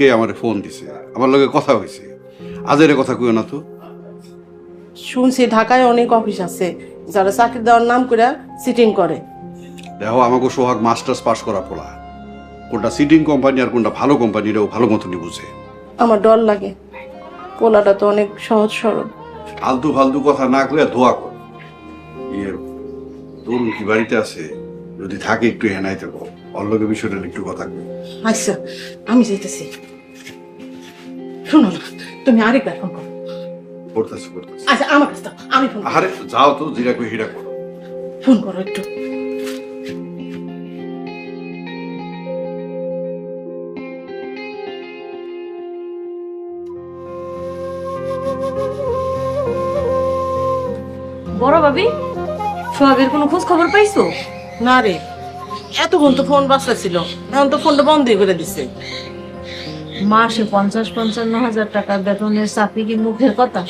কে আমার ফোন দিছে? আমার লগে কথা হয়েছে আজের কথা কইও না তো। শুনছি ঢাকায় অনেক অফিস আছে যারা চাকরি দেওয়ার নাম করে সিটিং করে। দেখো আমাকে সোহাগ মাস্টার্স পাস করা পড়া কোনটা সিটিং কোম্পানি আর কোনটা ভালো কোম্পানি ও ভালো মতনই বুঝে। আমার ডর লাগে। পোলাটা তো অনেক সহজ সরল। ফালতু ফালতু কথা না করে ধোয়া কর। ইয়ে তরুণ কি বাড়িতে আছে যদি থাকে একটু হেনাইতে কো অল্লগে বিষয়টা একটু কথা কই। আচ্ছা আমি যেতেছি শোনো না তুমি আরেকবার ফোন করো। করতেছি করতেছি। আচ্ছা আমার কাছে দাও, আমি ফোন আরে যাও তো যেটা কই হিরা করো। ফোন করো একটু। বড় ভাবি সোহাগের কোনো খোঁজ খবর পাইছো? না রে এতক্ষণ তো ফোন বাসা ছিল এখন তো ফোনটা বন্ধই করে দিছে। মাসে পঞ্চাশ পঞ্চান্ন হাজার টাকা বেতনের চাকরি কি মুখের কথা?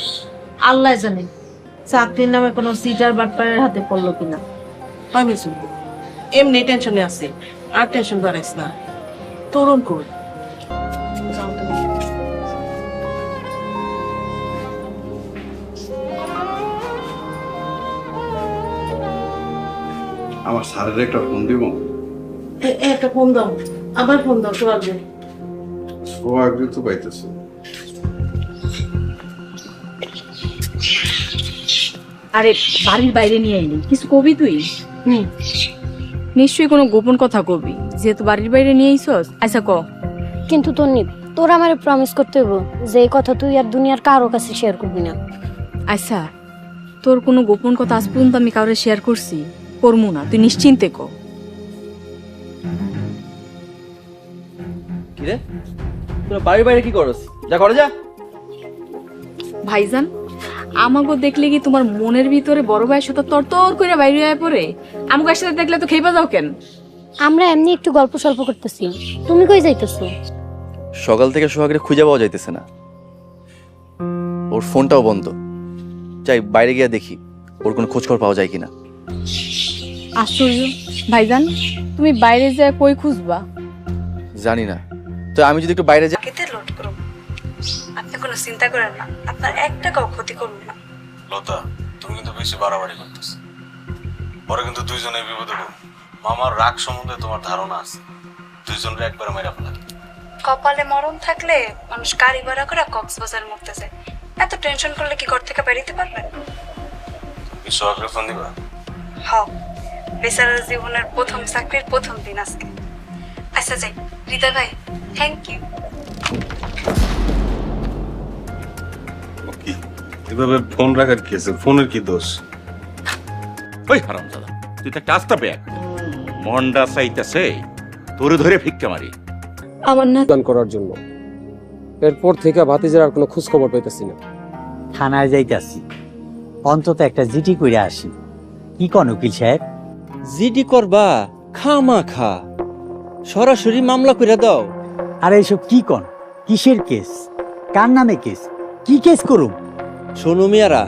আল্লাহ জানে চাকরির নামে কোনো সিটার বাটপারের হাতে পড়ল কিনা। এমনি টেনশনে আছে আর টেনশন বাড়াইস না। তরুণ তুমি। আমার স্যারের একটা ফোন দিব? একটা ফোন দাও আবার ফোন দাও সোহাগকে সোহাগ তো পাইতেছে আরে বাড়ির বাইরে নিয়ে আইলি। কিছু কবি তুই? হুম। নিশ্চয়ই কোনো গোপন কথা কবি। যেহেতু বাড়ির বাইরে নিয়ে আইসস আচ্ছা ক। কিন্তু তোর তন্নি তোর আমারে প্রমিস করতে হইব যে এই কথা তুই আর দুনিয়ার কারও কাছে শেয়ার করবি না। আচ্ছা তোর কোনো গোপন কথা আজ পর্যন্ত আমি কাউরে শেয়ার করছি? করমু না তুই নিশ্চিন্তে ক। কিরে তোরা বাড়ির বাইরে কি করস? যা করে যা। ভাইজান আমাকে দেখলে কি তোমার মনের ভিতরে বড় ভাইয়ের সাথে তর তর করে বাইরে আয় পড়ে? আমাকে সাথে দেখলে তো খেপা যাও কেন? আমরা এমনি একটু গল্প সল্প করতেছি। তুমি কই যাইতেছো? সকাল থেকে সোহাগের খুঁজে পাওয়া যাইতেছে না। ওর ফোনটাও বন্ধ। যাই বাইরে গিয়ে দেখি ওর কোনো খোঁজ খবর পাওয়া যায় কিনা। আশ্চর্য। ভাইজান তুমি বাইরে যায় কই খুঁজবা? জানি না। তো আমি যদি একটু বাইরে যাই কেতে লোড করব আপনি কোনো চিন্তা করেন না। আপনার এক টাকাও ক্ষতি করব না। লতা তুমি কিন্তু বেশি বাড়াবাড়ি করতেছ। পরে কিন্তু দুইজনে বিপদে পড়ব। মামার রাগ সম্বন্ধে তোমার ধারণা আছে। দুইজনের একবারে মেরা ফেলা কপালে মরণ থাকলে মানুষ গাড়ি ভাড়া করে কক্সবাজার মরতে যায়। এত টেনশন করলে কি ঘর থেকে বেরিতে পারবে তুমি সোহাগের ফোন দিবা? হও। বেচারার জীবনের প্রথম চাকরির প্রথম দিন আজকে। আচ্ছা যাই হৃদয় ভাই থ্যাংক ইউ এভাবে ফোন রাখার কি আছে? ফোনের কি দোষ? ওই হারাম দাদা তুই তো একটা আস্তা ব্যাগ মন্ডা চাইতেছে তোরে ধরে ভিক্ষা মারি। আমার না দান করার জন্য। এরপর থেকে ভাতিজার আর কোনো খোঁজ খবর পাইতেছি না। থানায় যাইতাছি। অন্তত একটা জিটি কইরা আসি। কি কন উকিল সাহেব? জিডি করবা খামা খা। সরাসরি মামলা করে দাও। আর এইসব কি কন? কিসের কেস? কার নামে কেস? কি কেস করুম? শোনো মিয়ারা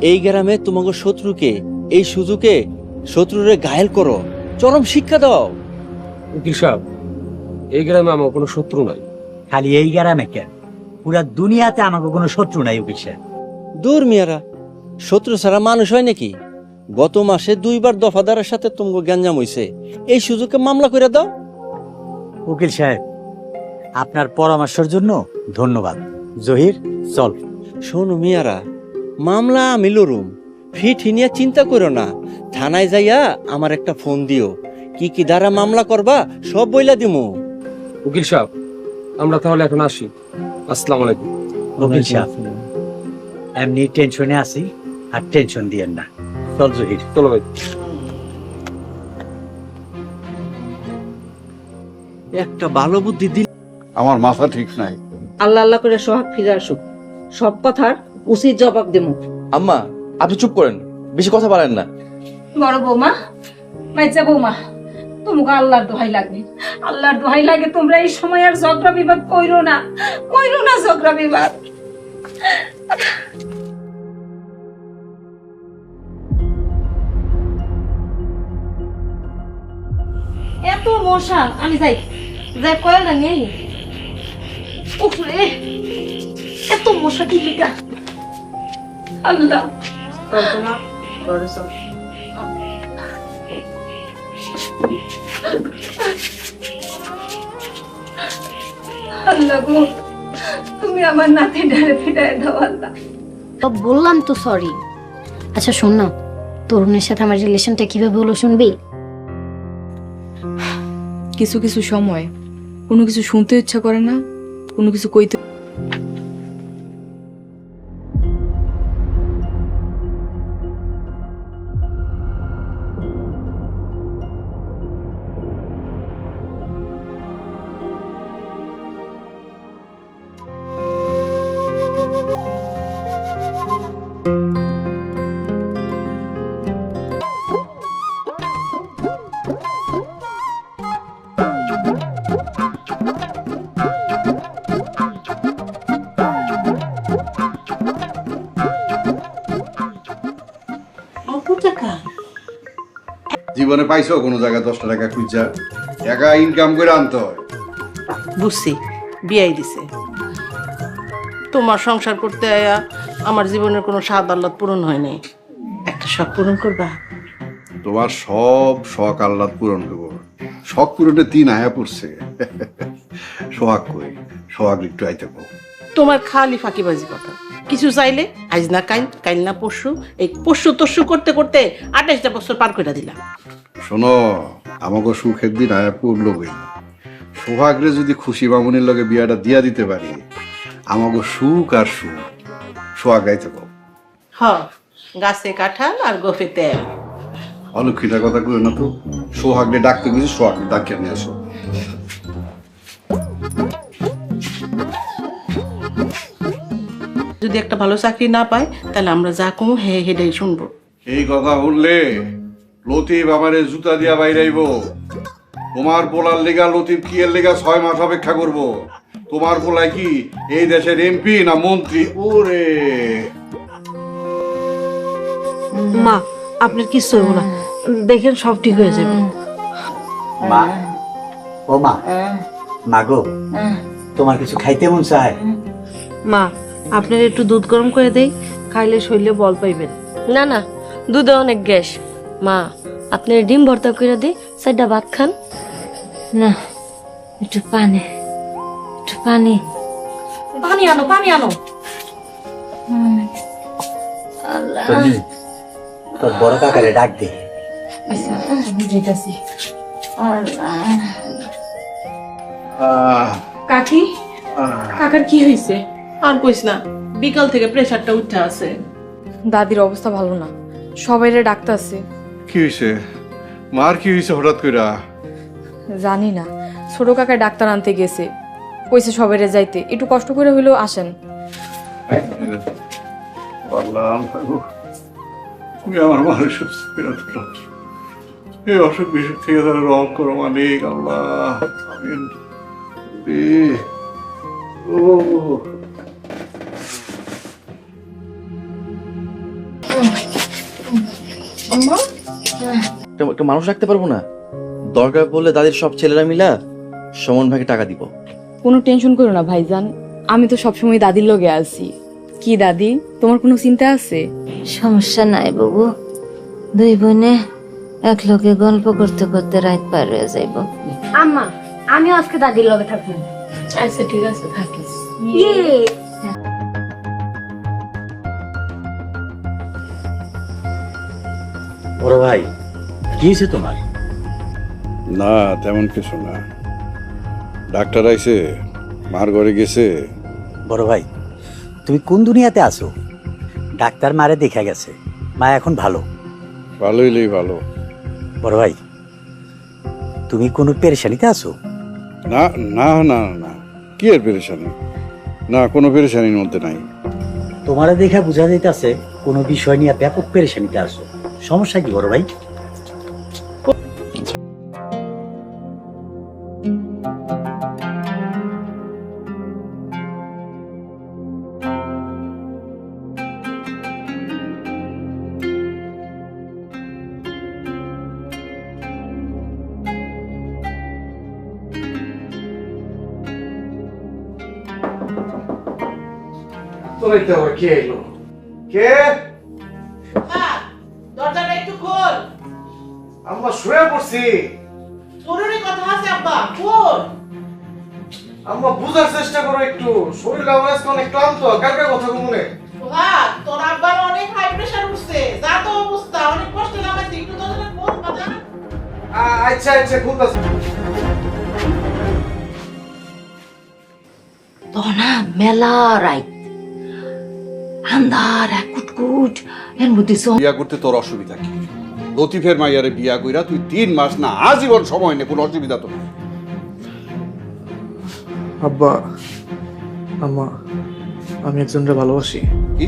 এই গ্রামে তোমাকে শত্রুকে এই সুযোগে শত্রুরে ঘায়েল করো। চরম শিক্ষা দাও। উকিল সাহেব এই গ্রামে আমার কোনো শত্রু নাই। খালি এই গ্রামে কেন? পুরা দুনিয়াতে আমাকে কোনো শত্রু নাই উকিল সাহেব দূর মিয়ারা শত্রু ছাড়া মানুষ হয় নাকি? গত মাসে দুইবার দফাদারের সাথে তোমাকে গ্যাঞ্জাম হইছে। এই সুযোগে মামলা করে দাও। উকিল সাহেব আপনার পরামর্শের জন্য ধন্যবাদ। জহির চল। শোনো মিয়ারা মামলা আমি লড়ুম ফিট হিনিয়া চিন্তা করো না। থানায় যাইয়া আমার একটা ফোন দিও। কি কি দ্বারা মামলা করবা সব বইলা দিমু। উকিল সাহেব আমরা তাহলে এখন আসি। আসসালামু আলাইকুম। উকিল সাহেব এমনি টেনশনে আছি আর টেনশন দিয়েন না। চল জহির। চলো ভাই। একটা ভালো বুদ্ধি দিল আমার মাথা ঠিক নাই। আল্লাহ আল্লাহ করে সোহাগ ফিরে আসুক। সব কথার উচিত জবাব দেবো। আম্মা আপনি চুপ করেন। বেশি কথা বলেন না। বড় বৌমা মাইজা বৌমা তোমাকে আল্লাহর দোহাই লাগবে। আল্লাহর দোহাই লাগে তোমরা এই সময় আর ঝগড়া বিবাদ কইরো না। কইরো না ঝগড়া বিবাদ। এত মশা আমি যাই। যাই কয়লা নিয়ে উফরে এত মশা কি লিগা আল্লাহ। কল্পনা ঘরে আল্লাহ গো তুমি আমার নাতি ডারে ফিরায় দাও আল্লাহ। তো বললাম তো সরি আচ্ছা শোন না তরুণের সাথে আমার রিলেশনটা কীভাবে হলো শুনবি? কিছু কিছু সময় কোনো কিছু শুনতে ইচ্ছা করে না। কোনো কিছু কইতে পাইছো কোনো জায়গায় দশটা টাকা খুঁজা? একা ইনকাম করে আনতে হয়। বুঝছি বিয়াই দিছে। তোমার সংসার করতে আয়া আমার জীবনের কোনো স্বাদ আহ্লাদ পূরণ হয় নাই। একটা শখ পূরণ করবা? তোমার সব শখ আহ্লাদ পূরণ করব। শখ পূরণে তিন আয়া পড়ছে। সোহাগ কই? সোহাগ একটু আইতে পাবো তোমার খালি ফাঁকিবাজি কথা। কিছু চাইলে আজ না কাইল কাইল না পরশু এই পরশু তরশু করতে করতে আঠাশটা বছর পার করে দিলাম। শোনো আমাকে সুখের দিন আয়া পড়ল বই সোহাগরে যদি খুশি মামুনির লগে বিয়াটা দিয়া দিতে পারি আমাকে সুখ আর সুখ। সোহাগ গাইতে পাবো হ গাছে কাঁঠাল আর গোফে তেল। কথা কই না তো। সোহাগরে ডাকতে গেছি সোহাগরে ডাকিয়ে নিয়ে আসো। যদি একটা ভালো চাকরি না পায় তাহলে আমরা যা কমু হে হেডেই শুনব। এই কথা বললে লতিফ আমারে জুতা দিয়া বাইরাইব। তোমার পোলার লেগা লতিফ কি এর লেগা ছয় মাস অপেক্ষা করব? তোমার পোলায় কি এই দেশের এমপি না মন্ত্রী? ওরে। মা আপনার কিছু হইব না। দেখেন সব ঠিক হয়ে যাবে। মা ও মা মা গো তোমার কিছু খাইতে মন চায়? মা আপনার একটু দুধ গরম করে দেই খাইলে শরীরে বল পাইবেন। না না দুধে অনেক গ্যাস। মা আপনি ডিম ভর্তা করে দিই সাইডটা ভাত খান। না একটু পানি একটু পানি। পানি আনো পানি আনো। তোর বড় কাকারে ডাক দে। কাকি কাকার কি হয়েছে আর কইস না বিকাল থেকে প্রেশারটা উঠে আছে। দাদির অবস্থা ভালো না। সবাইরে ডাক্তার আছে কি হয়েছে মার কি হয়েছে হঠাৎ কইরা? জানি না। ছোট কাকা ডাক্তার আনতে গেছে। কইছে সবেরে যাইতে। একটু কষ্ট করে হইলেও আসেন। বললাম বাবু, তুমি আমার করে তোলো। এই অসুখ বিসুখ থেকে তারা রব করো মালিক আল্লাহ ও একটা একটা মানুষ রাখতে পারব না? দরকার পড়লে দাদির সব ছেলেরা মিলা সমান ভাগে টাকা দিব। কোনো টেনশন করো না ভাইজান আমি তো সবসময় দাদির লগে আছি। কি দাদি তোমার কোনো চিন্তা আছে? সমস্যা নাই বাবু। দুই বোনে এক লোকে গল্প করতে করতে রাত পার হয়ে যাইব। আম্মা আমি আজকে দাদির লগে থাকব। আচ্ছা ঠিক আছে থাকিস বড় ভাই কি হয়েছে তোমার? না তেমন কিছু না। ডাক্তার আইছে মার ঘরে গেছে। বড় ভাই তুমি কোন দুনিয়াতে আছো? ডাক্তার মারে দেখা গেছে মা এখন ভালো। ভালোই লই ভালো। বড় ভাই তুমি কোনো পেরেশানিতে আছো? না না না না। কি আর পেরেশানি? না কোনো পেরেশানির মধ্যে নাই। তোমারা দেখা বোঝা যাইতেছে কোনো বিষয় নিয়ে ব্যাপক পেরেশানিতে আছো। সমস্যা কি বড় ভাই Então, então, aquilo. Que? শুয়ে জরুরি কথা আছে আব্বা খোল আম্মা বুঝার চেষ্টা করো একটু। শরীর আমার অনেক ক্লান্ত। কালকে কথা সোহাগ তোর আব্বার অনেক হাই প্রেশার উঠছে। যা তো অবস্থা অনেক কষ্ট লাগাইছে। একটু দরজাটা খোল বাজা আচ্ছা আচ্ছা খুলতাছি তো না মেলা আন্ধার কুটকুট এর মধ্যে সব করতে তোর অসুবিধা কি? লতিফের মাইয়ারে বিয়া কইরা তুই তিন মাস না আজীবন সময় নে কোনো অসুবিধা তো নেই। আব্বা আম্মা আমি একজনকে ভালোবাসি। কি?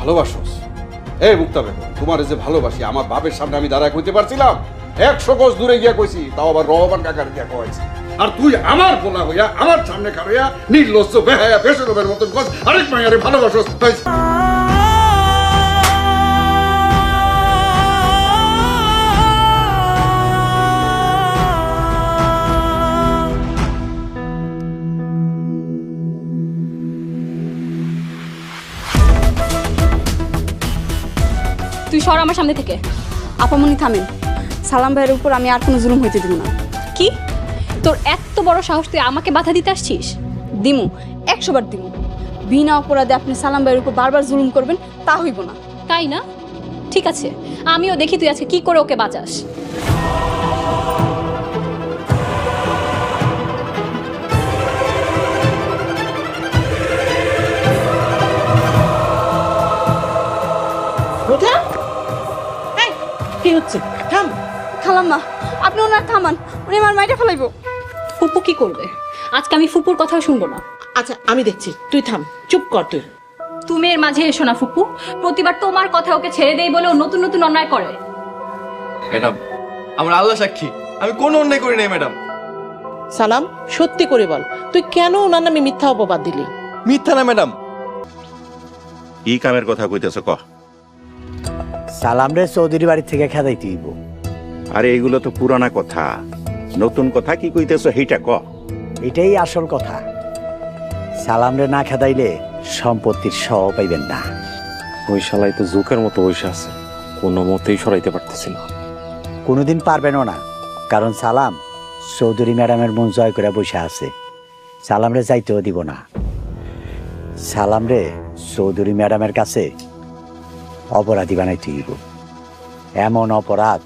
ভালোবাসোস? এই মুক্তা বেগম তোমার যে ভালোবাসি আমার বাপের সামনে আমি দাঁড়ায় কইতে পারছিলাম একশো গজ দূরে গিয়া কইছি তাও আবার রহমান কাকার দিয়া কয়েছি আর তুই আমার পোলা হইয়া আমার সামনে খারইয়া নির্লজ্জ বেহায়া বেসরবের মতন গজ আরেক মাইয়ারে ভালোবাসোস তাই আমার সামনে থেকে। আপামনি থামেন। সালাম ভাইয়ের উপর আমি আর কোনো জুলুম হইতে দিব না। কি? তোর এত বড় সাহস তুই আমাকে বাধা দিতে আসছিস? দিমু একশোবার দিমু। বিনা অপরাধে আপনি সালাম ভাইয়ের উপর বারবার জুলুম করবেন তা হইব না। তাই না? ঠিক আছে আমিও দেখি তুই আজকে কি করে ওকে বাঁচাস। ওনার থামান। উনি আমার মাইটা ফেলাইবো। ফুপু কি করবে? আজকে আমি ফুপুর কথাও শুনব না। আচ্ছা আমি দেখছি। তুই থাম চুপ কর তুই। তুমি এর মাঝে এসো না ফুপু। প্রতিবার তোমার কথা ওকে ছেড়ে দেই বলে ও নতুন নতুন অন্যায় করে। ম্যাডাম আমার আল্লাহ সাক্ষী। আমি কোনো অন্যায় করি নাই ম্যাডাম। সালাম সত্যি করে বল তুই কেন ওনার নামে মিথ্যা অপবাদ দিলি? মিথ্যা না ম্যাডাম। কি কামের কথা কইতেছ ক? সালাম রে চৌধুরী বাড়ি থেকে খেদাই দিব আরে এগুলো তো পুরানা কথা। নতুন কথা কি কইতেছো সেইটা ক। এটাই আসল কথা। সালাম রে না খেদাইলে সম্পত্তির সহ পাইবেন না। ওই শালাই তো জুকের মতো বসে আছে। কোনো মতেই সরাইতে পারতেছি না। কোনোদিন পারবেনও না কারণ সালাম চৌধুরী ম্যাডামের মন জয় করে বসে আছে। সালাম রে যাইতেও দিব না। সালাম রে চৌধুরী ম্যাডামের কাছে অপরাধী বানাইতে দিব এমন অপরাধ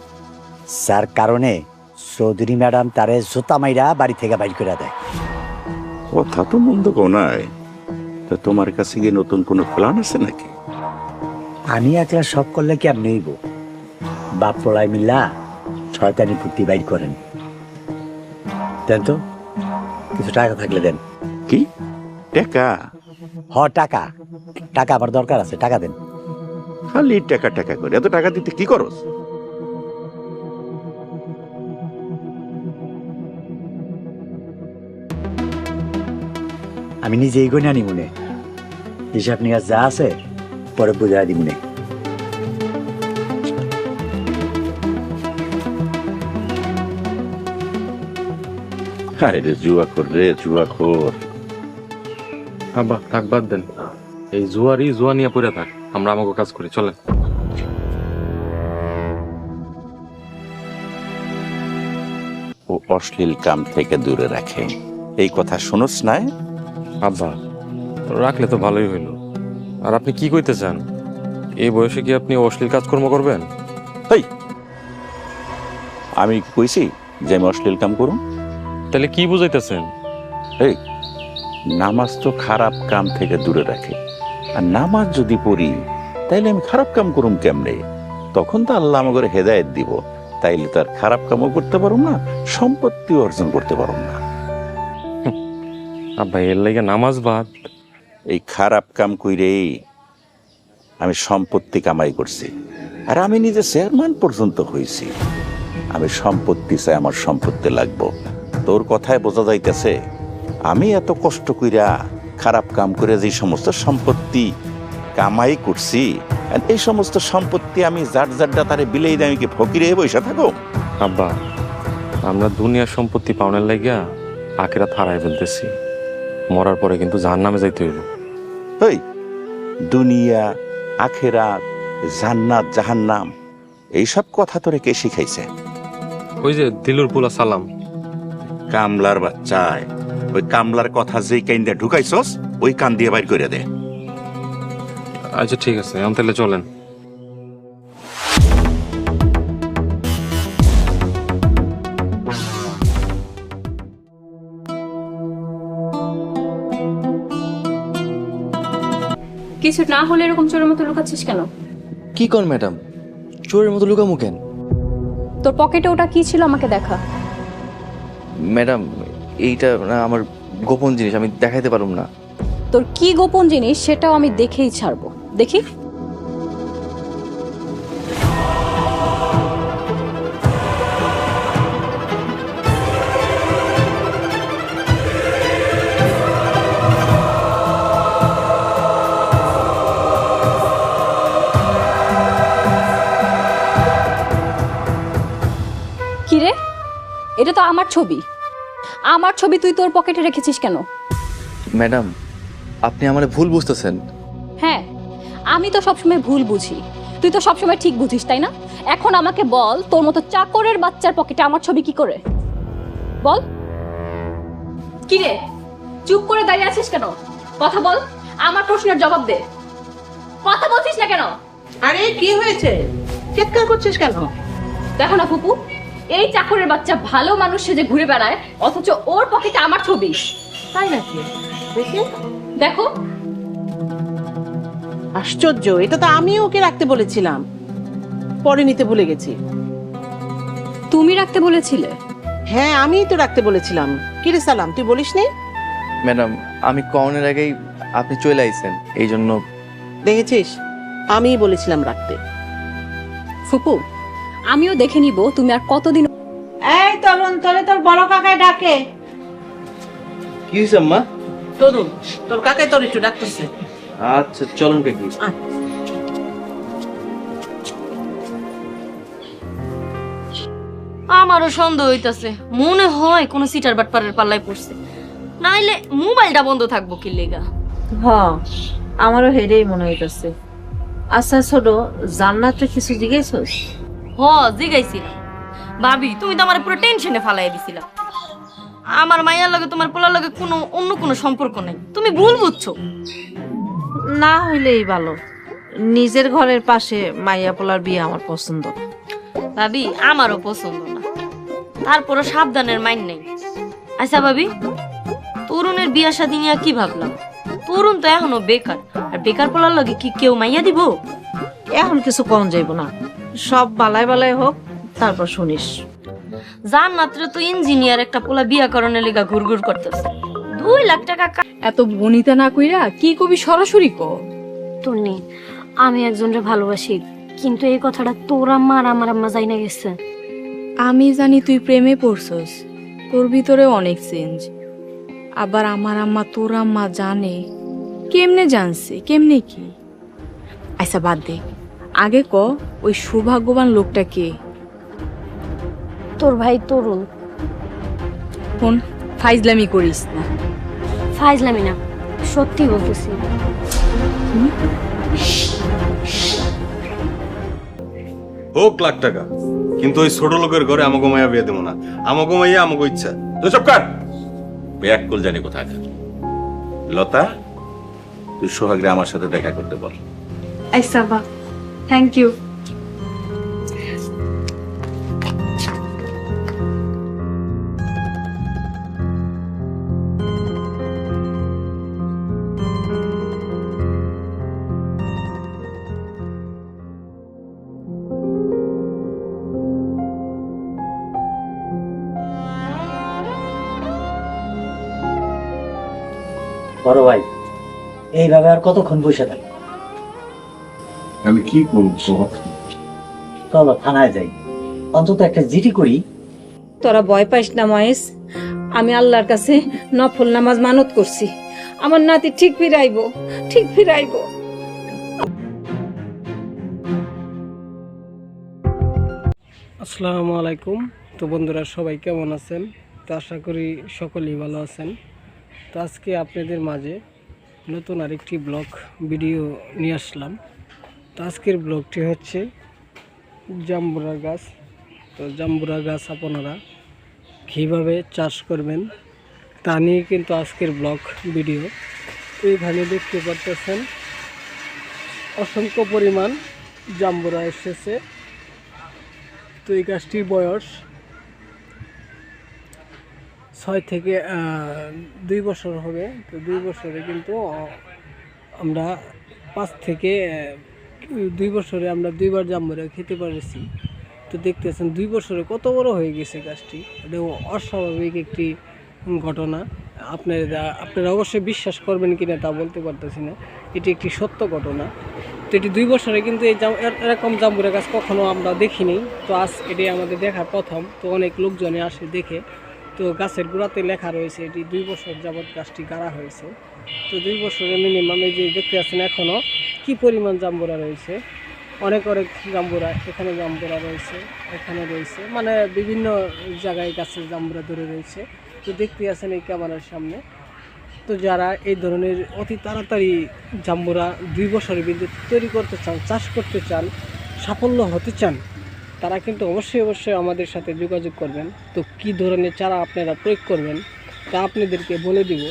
যার কারণে চৌধুরী ম্যাডাম তারে জোতা মাইরা বাড়ি থেকে বাইর করে দেয়। কথা তো মন্দ তো তোমার কাছে গিয়ে নতুন কোনো প্ল্যান আছে নাকি? আমি একলা সব করলে কি আপনি হইব? বাপ পড়াই মিল্লা শয়তানি ফুর্তি বাইর করেন। দেন তো কিছু টাকা থাকলে দেন। কি? টাকা? হ টাকা। টাকা আমার দরকার আছে টাকা দেন। খালি টাকা টাকা করে। এত টাকা দিতে কি করস? আমি নিজেই গনে আনি মনে। হিসাব নিকাশ যা আছে পরে বুঝা দি মনে। আরে রে জুয়া কর রে জুয়া কর আব্বা থাক বাদ দেন। এই জুয়ারই জুয়া নিয়ে পড়ে থাক। আমরা আমাকে কাজ করি চলেন। ও অশ্লীল কাম থেকে দূরে রাখে। এই কথা শুনোস না আব্বা রাখলে তো ভালোই হইল। আর আপনি কি কইতে চান? এই বয়সে কি আপনি অশ্লীল কাজকর্ম করবেন? এই আমি কইছি যে আমি অশ্লীল কাম করুন তাহলে কি বুঝাইতেছেন? এই নামাজ তো খারাপ কাম থেকে দূরে রাখে। আর নামাজ যদি পড়ি তাইলে আমি খারাপ কাম করুম কেমনে? তখন তো আল্লাহ আমাকে হেদায়েত দিব। তাইলে তো আর খারাপ কামও করতে পারুম না সম্পত্তি অর্জন করতে পারুম না। আব্বা এর লাগে নামাজ বাদ। এই খারাপ কাম কইরে আমি সম্পত্তি কামাই করছি। আর আমি নিজে চেয়ারম্যান পর্যন্ত হয়েছি আমি সম্পত্তি চাই আমার সম্পত্তি লাগবো। তোর কথায় বোঝা যাইতেছে আমি এত কষ্ট কইরা খারাপ কাম করে যে সমস্ত সম্পত্তি কামাই করছি আর এই সমস্ত সম্পত্তি আমি যার যারটা তারে বিলেই দেয় আমি কি ফকিরে বসে থাকো? আব্বা আমরা দুনিয়ার সম্পত্তি পাওনের লাগিয়া আখেরা হারাই ফেলতেছি। মরার পরে কিন্তু জাহান নামে যাইতে হইব। ওই দুনিয়া আখেরাত জান্নাত জাহান্নাম এইসব কথা তোরে কে শিখাইছে? ওই যে দিলুর পোলা সালাম। কামলার বাচ্চায় ওই কামলার কথা যেই কাইন্দা ঢুকাইছস ওই কান দিয়ে বাইর করে দে। আচ্ছা ঠিক আছে এখন তাহলে চলেন। কিছু না হলে এরকম চোরের মতো লুকাচ্ছিস কেন? কি কর ম্যাডাম? চোরের মতো লুকামু কেন? তোর পকেটে ওটা কি ছিল আমাকে দেখা। ম্যাডাম এইটা না আমার গোপন জিনিস আমি দেখাইতে পারুম না। তোর কি গোপন জিনিস সেটাও আমি দেখেই ছাড়বো। দেখি? তো আমার ছবি। আমার ছবি তুই তোর পকেটে রেখেছিস কেন? ম্যাডাম আপনি আমার ভুল বুঝতেছেন। হ্যাঁ আমি তো সবসময় ভুল বুঝি। তুই তো সবসময় ঠিক বুঝিস তাই না? এখন আমাকে বল তোর মতো চাকরের বাচ্চার পকেটে আমার ছবি কি করে? বল। কি রে? চুপ করে দাঁড়িয়ে আছিস কেন? কথা বল আমার প্রশ্নের জবাব দে। কথা বলছিস না কেন? আরে কি হয়েছে? চিৎকার করছিস কেন? দেখো না ফুপু এই চাকরের বাচ্চা ভালো মানুষ সেজে ঘুরে বেড়ায় অথচ ওর পকেটে আমার ছবি। তাই নাকি? দেখি। দেখো। আশ্চর্য এটা তো আমিও ওকে রাখতে বলেছিলাম। পরে নিতে ভুলে গেছি। তুমি রাখতে বলেছিলে? হ্যাঁ আমিই তো রাখতে বলেছিলাম। কিরে সালাম তুই বলিস নি? ম্যাডাম আমি কনের আগেই আপনি চলে আইছেন এই জন্য দেখেছিস? আমিই বলেছিলাম রাখতে। ফুপু আমিও দেখে নিব তুমি আর কতদিন এই তরুণ তোরে তোর বড় কাকায় ডাকে। কি হয়েছে আম্মা? তরুণ তোর কাকাই তোর একটু ডাকতেছে। আচ্ছা চলুন কাকি। আমারও সন্দেহ হইতাছে মনে হয় কোনো সিটার বাটপারের পাল্লায় পড়ছে। নাইলে মোবাইলটা বন্ধ থাকব কি লেগা? হ আমারও হেডেই মনে হইতেছে। আচ্ছা ছোট জান্নাতে কিছু জিজ্ঞেস হ জিগাইছিলাম ভাবি তুমি তো আমার পুরো টেনশনে ফালাই দিছিলা। আমার লগে তোমার পোলার লগে কোনো অন্য কোনো সম্পর্ক নেই। তুমি ভুল বুঝছ। না হইলেই ভালো। নিজের ঘরের পাশে মাইয়া পোলার বিয়ে আমার পছন্দ। না। ভাবি আমারও পছন্দ না। তারপরও সাবধানের মাইন নেই। আচ্ছা ভাবি তরুণের বিয়া শাদী নিয়ে কি ভাবলাম? তরুণ তো এখনও বেকার। আর বেকার পোলার লগে কি কেউ মাইয়া দিব? এখন কিছু কম যাইব না। সব বালাই বালাই হোক তারপর শুনিস। জান মাত্র তো ইঞ্জিনিয়ার একটা পোলা বিয়া করণের লেগা ঘুরঘুর করতেছে। দুই লাখ টাকা কা- এত বনিতা না কইরা কি কবি সরাসরি ক তন্নি আমি একজনকে ভালোবাসি কিন্তু এই কথাটা তোর আম্মা আর আমার আম্মা যাই না গেছে। আমি জানি তুই প্রেমে পড়ছস তোর ভিতরে অনেক চেঞ্জ আবার আমার আম্মা তোর আম্মা জানে কেমনে জানছে কেমনে কি? আচ্ছা বাদ দে। আগে ক ওই সৌভাগ্যবান লোকটা কে? তোর ভাই তরুণ। ফোন ফাইজলামি করিস না। ফাইজলামি না সত্যি বলতেছি। হোক লাখ টাকা কিন্তু ওই ছোট লোকের ঘরে আমাকে মাইয়া বিয়ে দেবো না। আমাকে মাইয়া আমাকে ইচ্ছা। তুই সব কাট ব্যাকুল জানি কোথায় লতা তুই সোহাগরে আমার সাথে দেখা করতে বল। আচ্ছা বা থ্যাংক ইউ বড় ভাই এইভাবে আর কতক্ষণ বসে থাকি আমি কি করব চলো থানায় যাই। অন্তত একটা জিডি করি। তোরা ভয় পাইস না মহেশ। আমি আল্লাহর কাছে নফল নামাজ মানত করছি। আমার নাতি ঠিক ফিরাইবো ঠিক ফিরাইবো। আসসালামু আলাইকুম। তো বন্ধুরা সবাই কেমন আছেন? তো আশা করি সকলেই ভালো আছেন। তো আজকে আপনাদের মাঝে নতুন আরেকটি ব্লগ ভিডিও নিয়ে আসলাম। তো আজকের ব্লগটি হচ্ছে জাম্বুরা গাছ। তো জাম্বুরা গাছ আপনারা কীভাবে চাষ করবেন তা নিয়ে কিন্তু আজকের ব্লগ ভিডিও। এইখানে দেখতে পাচ্ছেন অসংখ্য পরিমাণ জাম্বুরা এসেছে। তো এই গাছটির বয়স ছয় থেকে দুই বছর হবে। তো দুই বছরে কিন্তু আমরা পাঁচ থেকে দুই বছরে আমরা দুইবার জাম্বুরা খেতে পারেছি। তো দেখতেছেন, দুই বছরে কত বড় হয়ে গেছে গাছটি। এটা অস্বাভাবিক একটি ঘটনা। আপনারা আপনারা অবশ্যই বিশ্বাস করবেন কিনা তা বলতে পারতেছি না। এটি একটি সত্য ঘটনা। তো এটি দুই বছরে কিন্তু এই এরকম জাম্বুরা গাছ কখনো আমরা দেখিনি। তো আজ এটি আমাদের দেখা প্রথম। তো অনেক লোকজনে আসে দেখে। তো গাছের গোড়াতে লেখা রয়েছে এটি দুই বছর যাবৎ গাছটি গাড়া হয়েছে। তো দুই বছরে মিনিমাম এই যে দেখতে পাচ্ছেন এখনও কি পরিমাণ জাম্বুরা রয়েছে? অনেক অনেক জাম্বুরা, এখানে জাম্বুরা রয়েছে, এখানে রয়েছে মানে বিভিন্ন জায়গায় গাছের জাম্বুরা ধরে রয়েছে। তো দেখতে আছেন এই ক্যামেরার সামনে। তো যারা এই ধরনের অতি তাড়াতাড়ি জাম্বুরা দুই বছরের বিদ্যুৎ তৈরি করতে চান, চাষ করতে চান, সাফল্য হতে চান তারা কিন্তু অবশ্যই অবশ্যই আমাদের সাথে যোগাযোগ করবেন। তো কি ধরনের চারা আপনারা প্রয়োগ করবেন তা আপনাদেরকে বলে দিব।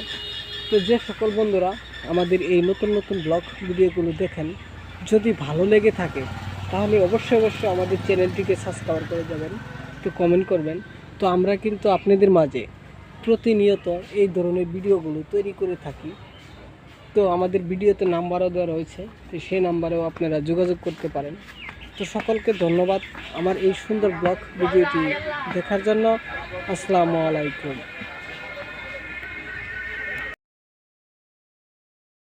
তো যে সকল বন্ধুরা আমাদের এই নতুন নতুন ব্লগ ভিডিওগুলো দেখেন, যদি ভালো লেগে থাকে, তাহলে অবশ্যই অবশ্যই আমাদের চ্যানেলটিকে সাবস্ক্রাইব করে যাবেন, একটু কমেন্ট করবেন। তো আমরা কিন্তু আপনাদের মাঝে প্রতিনিয়ত এই ধরনের ভিডিওগুলো তৈরি করে থাকি। তো আমাদের ভিডিওতে নাম্বারও দেওয়া রয়েছে, তো সেই নাম্বারেও আপনারা যোগাযোগ করতে পারেন। তো সকলকে ধন্যবাদ। আমার এই সুন্দর ব্লগ ভিডিওটি দেখার জন্য আসসালামু আলাইকুম।